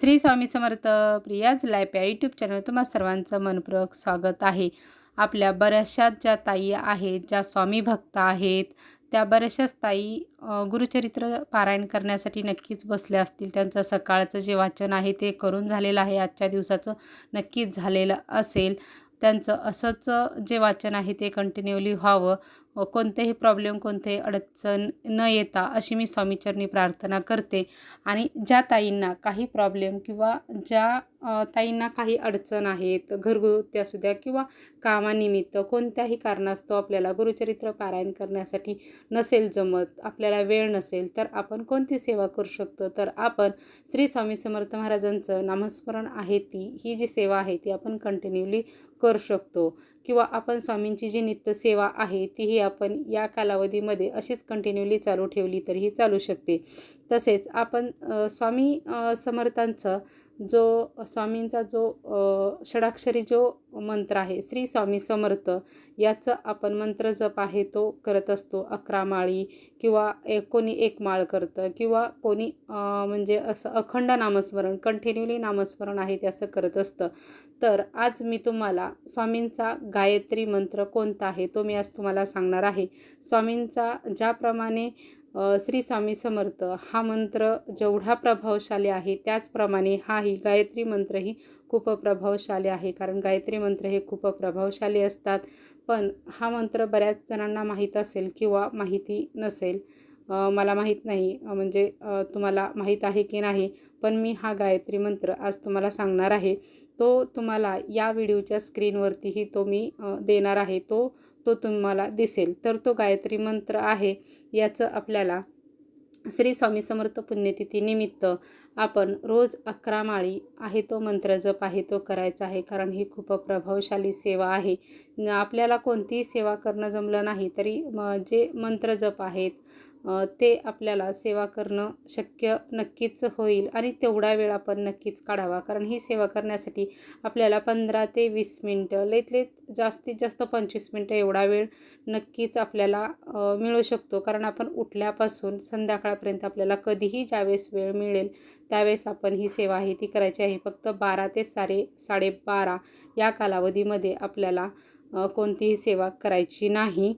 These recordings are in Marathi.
श्री स्वामी समर्थ प्रियाज लाईफ या यूट्यूब चॅनल तुम्हा सर्वांचं मनपूर्वक स्वागत आहे. आपल्या बऱ्याचशा ज्या ताई आहेत ज्या स्वामी भक्त आहेत त्या बऱ्याचशाच ताई गुरुचरित्र पारायण करण्यासाठी नक्कीच बसल्या असतील. त्यांचं सकाळचं जे वाचन आहे ते करून झालेलं आहे. आजच्या दिवसाचं नक्कीच झालेलं असेल. त्यांचं असंच जे वाचन आहे ते कंटिन्यूली व्हावं. कोणतेही प्रॉब्लेम कोणतेही अडचण न येता अशी मी स्वामीचरणी प्रार्थना करते. आणि ज्या ताईंना काही प्रॉब्लेम किंवा ज्या ताईंना काही अडचण आहेत घरगुती असू द्या किंवा कामानिमित्त कोणत्याही कारणास्तव आपल्याला गुरुचरित्र पारायण करण्यासाठी नसेल जमत आपल्याला वेळ नसेल तर आपण कोणती सेवा करू शकतो? तर आपण श्री स्वामी समर्थ महाराजांचं नामस्मरण आहे ती ही जी सेवा आहे ती आपण कंटिन्यूली करू शकतो. किंवा आपण स्वामींची जी नित्य सेवा आहे तीही आपण या कालावधीमध्ये अशीच कंटिन्यूली चालू ठेवली तरीही चालू शकते. तसेच आपण स्वामी समर्थांचं जो स्वामींचा जो षडाक्षरी जो मंत्र आहे श्री स्वामी समर्थ याचं आपण मंत्र जप आहे तो करत असतो. अकरा माळी किंवा एक कोणी एक माळ करतं किंवा कोणी म्हणजे असं अखंड नामस्मरण कंटिन्युली नामस्मरण आहे ते असं करत असतं. तर आज मी तुम्हाला स्वामींचा गायत्री मंत्र कोणता आहे तो मी आज तुम्हाला सांगणार आहे. स्वामींचा ज्याप्रमाणे श्री स्वामी समर्थ हा मंत्र जेवढा प्रभावशाली आहे त्याचप्रमाणे हाही गायत्री मंत्रही खूप प्रभावशाली आहे. कारण गायत्री मंत्र हे खूप प्रभावशाली असतात. पण हा मंत्र बऱ्याच जणांना माहीत असेल किंवा माहिती नसेल. मला माहीत नाही. म्हणजे तुम्हाला माहीत आहे की नाही पण मी हा गायत्री मंत्र आज तुम्हाला सांगणार आहे. तो तुम्हाला या व्हिडिओच्या स्क्रीनवरतीही तो मी देणार आहे. तो तो तुम्हाला दिसेल. तर तो गायत्री मंत्र आहे. याचं आपल्याला श्री स्वामी समर्थ पुण्यतिथीनिमित्त आपण रोज अकरा माळी आहे तो मंत्र जप आहे तो करायचा आहे. कारण ही खूप प्रभावशाली सेवा आहे. आपल्याला कोणतीही सेवा करणं जमलं नाही तरी म जे मंत्र जप आहेत ते आपल्याला सेवा करणं शक्य नक्कीच होईल आणि तेवढा वेळ आपण नक्कीच काढावा. कारण ही सेवा करण्यासाठी आपल्याला पंधरा ते वीस मिनटं लईत जास्तीत जास्त पंचवीस मिनटं एवढा वेळ नक्कीच आपल्याला मिळू शकतो. कारण आपण उठल्यापासून संध्याकाळपर्यंत आपल्याला कधीही ज्यावेळेस वेळ मिळेल त्यावेळेस आपण ही सेवा आहे ती करायची आहे. फक्त बारा ते साडे साडेबारा या कालावधीमध्ये आपल्याला कोणतीही सेवा करायची नाही.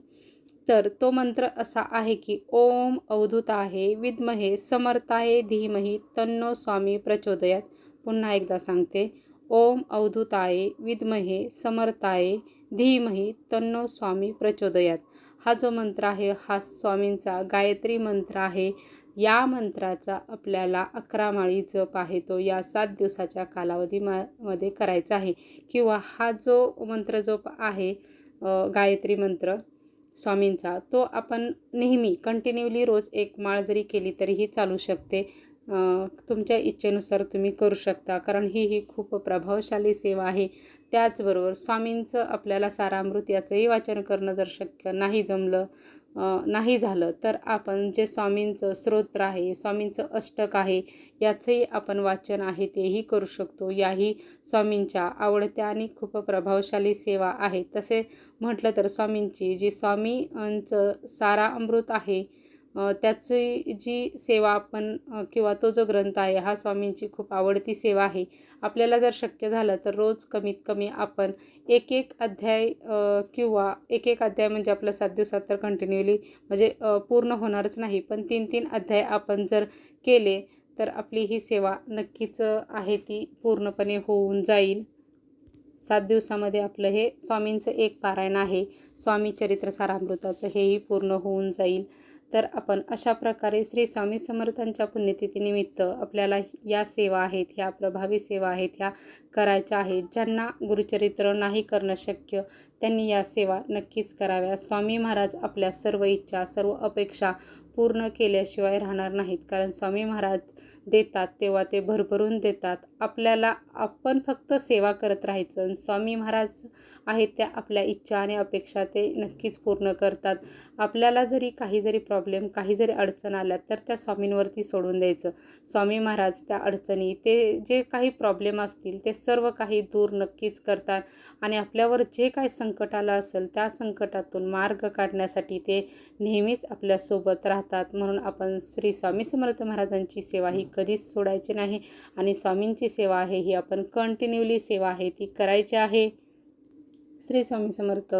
तर तो मंत्र असा आहे की ओम अवधूताहे विद्महे समर्थाये धीमही तन्नो स्वामी प्रचोदयात. पुन्हा एकदा सांगते ओम अवधूताये विद्महे समर्थाये धीमही तन्नो स्वामी प्रचोदयात. हा जो मंत्र आहे हा स्वामींचा गायत्री मंत्र आहे. या मंत्राचा आपल्याला अकरा माळी जप आहे तो या सात दिवसाच्या कालावधीमध्ये करायचा आहे. किंवा हा जो मंत्र जप आहे गायत्री मंत्र स्वामींचा तो आपण नेहमी कंटिन्यूली रोज एक माळ जरी केली तरीही चालू शकते. तुमच्या इच्छेनुसार तुम्ही करू शकता कारण ही ही खूप प्रभावशाली सेवा आहे. त्याचबरोबर स्वामींचं आपल्याला सारामृत याचंही वाचन करणं जर शक्य नाही जमलं नाही झालं तर आपण जे स्वामींचं स्तोत्र आहे स्वामींचं अष्टक आहे याचंही आपण वाचन आहे तेही करू शकतो. याही स्वामींच्या आवडत्या आणि खूप प्रभावशाली सेवा आहे तसे म्हटलं तर स्वामींची जी स्वामींचं सारा अमृत आहे त्याची जी सेवा आपण किंवा तो जो ग्रंथ आहे हा स्वामींची खूप आवडती सेवा आहे. आपल्याला जर शक्य झालं तर रोज कमीत कमी आपण एक एक अध्याय किंवा एक एक अध्याय म्हणजे आपलं सात दिवसात तर कंटिन्युअली म्हणजे पूर्ण होणारच नाही पण तीन तीन अध्याय आपण जर केले तर आपली ही सेवा नक्कीच आहे ती पूर्णपणे होऊन जाईल. सात दिवसामध्ये आपलं हे स्वामींचं एक पारायण आहे. स्वामी चरित्र सारामृताचं हेही पूर्ण होऊन जाईल. तर आपण अशा प्रकारे श्री स्वामी समर्थांच्या पुण्यतिथीनिमित्त आपल्याला या सेवा आहेत ह्या प्रभावी सेवा आहेत ह्या करायच्या आहेत ज्यांना गुरुचरित्र नाही करणं शक्य त्यांनी या सेवा नक्कीच कराव्या. स्वामी महाराज आपल्या सर्व इच्छा सर्व अपेक्षा पूर्ण केल्याशिवाय राहणार नाहीत. कारण स्वामी महाराज देतात तेव्हा ते भरभरून देतात. आपल्याला आपण फक्त सेवा करत राहायचं आणि स्वामी महाराज आहेत त्या आपल्या इच्छा आणि अपेक्षा ते नक्कीच पूर्ण करतात. आपल्याला जरी काही जरी प्रॉब्लेम काही जरी अडचण आल्या तर त्या स्वामींवरती सोडून द्यायचं. स्वामी महाराज त्या अडचणी ते जे काही प्रॉब्लेम असतील ते सर्व काही दूर नक्कीच करतात. आणि आपल्यावर जे काय संक संकट आलं असेल त्या संकटातून मार्ग काढण्यासाठी ते नेहमीच आपल्यासोबत राहतात. म्हणून आपण श्री स्वामी समर्थ महाराजांची सेवा ही कधीच सोडायची नाही आणि स्वामींची सेवा आहे ही आपण कंटिन्यूली सेवा आहे ती करायची आहे. श्री स्वामी समर्थ.